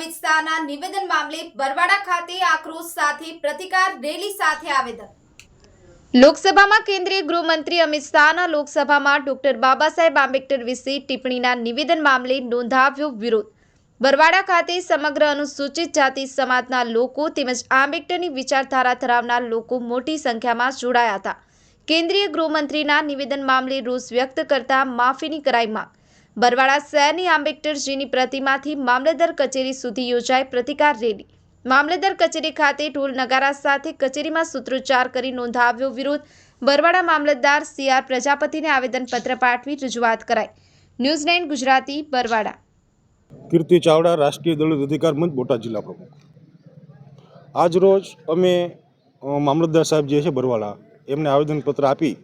અમિત શાહના નિવેદન મામલે બરવાડા ખાતે આક્રોશ સાથે પ્રતિકાર રેલી સાથે આવેદન. લોકસભામાં કેન્દ્રીય ગૃહમંત્રી અમિત શાહના લોકસભામાં ડોક્ટર બાબા સાહેબ આંબેડકર વિશે ટિપ્પણીના નિવેદન મામલે નોંધાવ્યો વિરોધ. બરવાડા ખાતે સમગ્ર અનુસૂચિત જાતિ સમાજના લોકો તેમજ આંબેડકરની વિચારધારા ધરાવનાર લોકો મોટી સંખ્યામાં જોડાયા હતા. કેન્દ્રીય ગૃહમંત્રીના નિવેદન મામલે રોષ વ્યક્ત કરતા માફીની કરાઈ માંગ. બરવાડા શહેરની આંબેડકરજીની પ્રતિમાથી મામલતદાર કચેરી સુધી યોજાઈ પ્રતિકાર રેલી. મામલતદાર કચેરી ખાતે ઢોલ નગારા સાથે કચેરીમાં સૂત્રોચ્ચાર કરી નોંધાવ્યો વિરોધ. બરવાડા મામલતદાર સીઆર પ્રજાપતિને આવેદનપત્ર પાઠવી રજૂઆત કરાઈ. ન્યૂઝ નાઇન ગુજરાતી બરવાડા કીર્તિ ચાવડા, રાષ્ટ્રીય દલિત અધિકાર મંચ, બોટાદ જિલ્લા પ્રમુખ. આજ રોજ અમે મામલતદાર સાહેબ જે છે બરવાળા, એમને આવેદનપત્ર આપી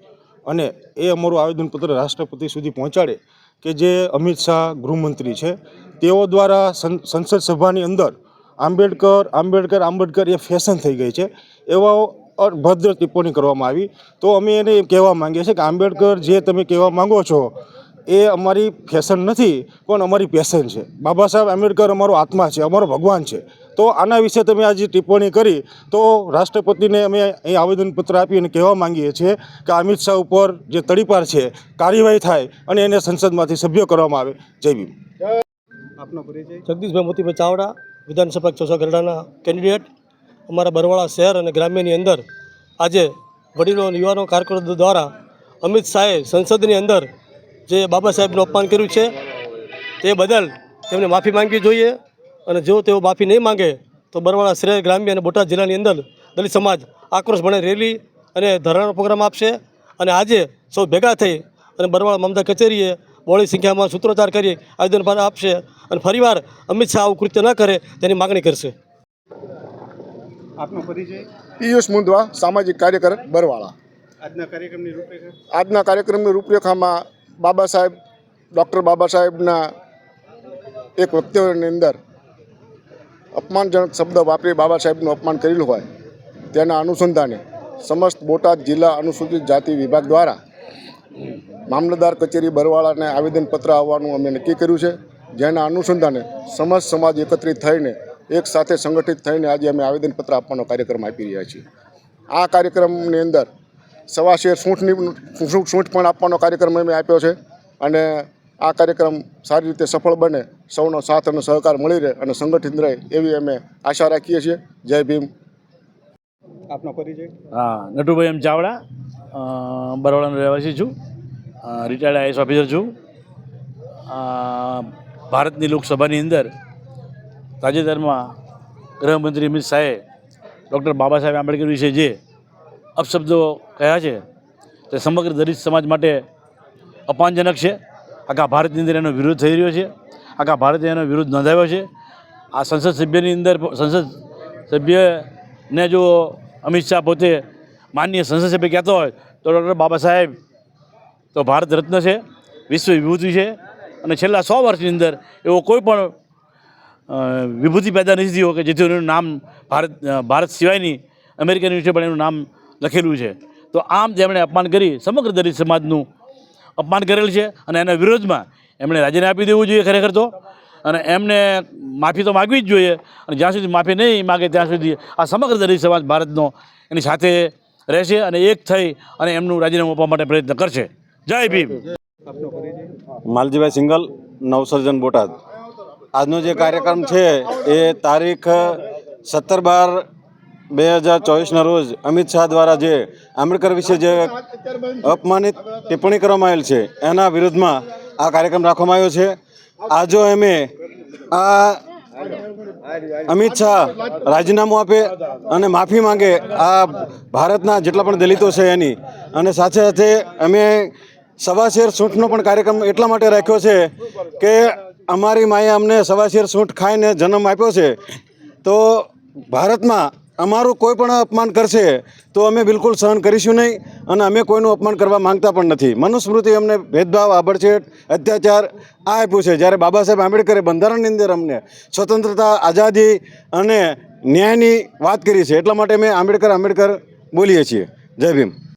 અને એ અમારું આવેદનપત્ર રાષ્ટ્રપતિ સુધી પહોંચાડે કે જે અમિત શાહ ગૃહમંત્રી છે, તેઓ દ્વારા સંસદ સભાની અંદર આંબેડકર આંબેડકર આંબેડકર એ ફેશન થઈ ગઈ છે એવા અભદ્ર ટિપ્પણી કરવામાં આવી. તો અમે એને કહેવા માંગીએ છીએ કે આંબેડકર જે તમે કહેવા માંગો છો, એ અમારી ફેશન નથી, પણ અમારી પેશન છે. બાબા સાહેબ, આંબેડકર અમારો આત્મા છે, અમારો ભગવાન છે. તો આના વિશે તમે આજે ટિપ્પણી કરી તો રાષ્ટ્રપતિને અમે અહીં આવેદનપત્ર આપી અને કહેવા માંગીએ છીએ કે અમિત શાહ ઉપર જે તડીપાર છે કાર્યવાહી થાય અને એને સંસદમાંથી સભ્ય કરવામાં આવે. જય ભીમ. આપનો પરિચય. જગદીશભાઈ મોતીભાઈ ચાવડા વિધાનસભા ચોસા ગરડાના કેન્ડિડેટ. અમારા બરવાળા શહેર અને ગ્રામ્યની અંદર આજે વડીલો અને યુવાનો કાર્યકરો દ્વારા અમિત શાહે સંસદની અંદર જે બાબા સાહેબનું અપમાન કર્યું છે તે બદલ તેમને માફી માંગવી જોઈએ. અને જો તેઓ માફી નહીં માંગે તો બરવાળા શ્રેય ગ્રામ્ય અને બોટાદ જિલ્લાની અંદર દલિત સમાજ આક્રોશ ભણે રેલી અને ધરણાનો પ્રોગ્રામ આપશે. અને આજે સૌ ભેગા થઈ અને બરવાળા મમતા કચેરીએ બહોળી સંખ્યામાં સૂત્રોચ્ચાર કરી આવેદનપત્ર આપશે અને ફરીવાર અમિત શાહ આવું કૃત્ય ન કરે તેની માગણી કરશે. આપનો પરિચય? પિયુષ મુંદવા સામાજિક કાર્યકર બરવાળા. આજના કાર્યક્રમની રૂપરેખા? આજના કાર્યક્રમની રૂપરેખામાં બાબા સાહેબ ડૉક્ટર બાબા સાહેબના એક વક્તવ્યની અંદર અપમાનજનક શબ્દ વાપરી બાબા સાહેબનું અપમાન કરેલું હોય, તેના અનુસંધાને સમસ્ત બોટાદ જિલ્લા અનુસૂચિત જાતિ વિભાગ દ્વારા મામલતદાર કચેરી બરવાળાને આવેદનપત્ર આવવાનું અમે નક્કી કર્યું છે, જેના અનુસંધાને સમસ્ત સમાજ એકત્રિત થઈને, એક સાથે સંગઠિત થઈને આજે અમે આવેદનપત્ર આપવાનો કાર્યક્રમ આપી રહ્યા છીએ. આ કાર્યક્રમની અંદર સવા શેર સૂંઠની સૂંઠ પણ આપવાનો કાર્યક્રમ અમે આપ્યો છે અને આ કાર્યક્રમ સારી રીતે સફળ બને સૌનો સાથ અને સહકાર મળી રહે અને સંગઠિત રહે એવી અમે આશા રાખીએ છીએ. જય ભીમ. આપનો પરિચય? હા નટુભાઈ એમ ચાવડા. બરોડાનો રહેવાસી છું. રિટાયર્ડ આઈએસ ઓફિસર છું. ભારતની લોકસભાની અંદર તાજેતરમાં ગૃહમંત્રી અમિત શાહે ડૉક્ટર બાબા સાહેબ આંબેડકર વિશે જે અપશબ્દો કહ્યા છે તે સમગ્ર દલિત સમાજ માટે અપમાનજનક છે. આખા ભારતની અંદર એનો વિરોધ થઈ રહ્યો છે. આખા ભારતે એનો વિરોધ નોંધાવ્યો છે. આ સંસદ સભ્યની અંદર સંસદ સભ્યને જો અમિત શાહ પોતે માનનીય સંસદ સભ્ય કહેતો હોય તો ડૉક્ટર બાબા સાહેબ તો ભારત રત્ન છે, વિશ્વ વિભૂતિ છે અને છેલ્લા સો વર્ષની અંદર એવો કોઈ પણ વિભૂતિ પેદા નથી થયો કે જેથી એનું નામ ભારત ભારત સિવાયની અમેરિકન યુનિવર્સિટી પણ એનું નામ લખેલું છે. તો આમ તેમણે અપમાન કરી સમગ્ર દલિત સમાજનું અપમાન કરેલ છે અને એના વિરોધમાં એમણે રાજીને આપી દેવું જોઈએ ખરેખર તો. અને એમને માફી તો માગવી જ જોઈએ. અને જ્યાં સુધી માફી નહીં માગે ત્યાં સુધી આ સમગ્ર દલિત સમાજ ભારતનો એની સાથે રહેશે અને એક થઈ અને એમનું રાજીનામું આપવા માટે પ્રયત્ન કરશે. જય ભીમ. માલજીભાઈ સિંગલ, નવસર્જન બોટાદ. આજનો જે કાર્યક્રમ છે એ તારીખ સત્તર બાર બે હજાર ચોવીસના રોજ અમિત શાહ દ્વારા જે આંબેડકર વિશે જે અપમાનિત ટિપ્પણી કરવામાં આવેલ છે, એના વિરુદ્ધમાં આ કાર્યક્રમ રાખવામાં આવ્યો છે. આજો એમે આ અમિત શાહ રાજીનામું આપે અને માફી માંગે આ ભારતના જેટલા પણ દલિતો છે એની. અને સાથે સાથે અમે સવા શેર સૂંઠનો પણ કાર્યક્રમ એટલા માટે રાખ્યો છે કે અમારી માએ અમને સવા શેર સૂંઠ ખાઈને જન્મ આપ્યો છે. તો ભારતમાં અમારું કોઈ પણ અપમાન કરશે તો અમે બિલકુલ સહન કરીશું નહીં અને અમે કોઈનું અપમાન કરવા માંગતા પણ નથી. મનુસ્મૃતિ અમને ભેદભાવ આબડછેટ અત્યાચાર આ આપ્યું છે. જ્યારે બાબા સાહેબ આંબેડકરે બંધારણની અંદર અમને સ્વતંત્રતા, આઝાદી અને ન્યાયની વાત કરી છે, એટલા માટે અમે આંબેડકર આંબેડકર બોલીએ છીએ. જય ભીમ.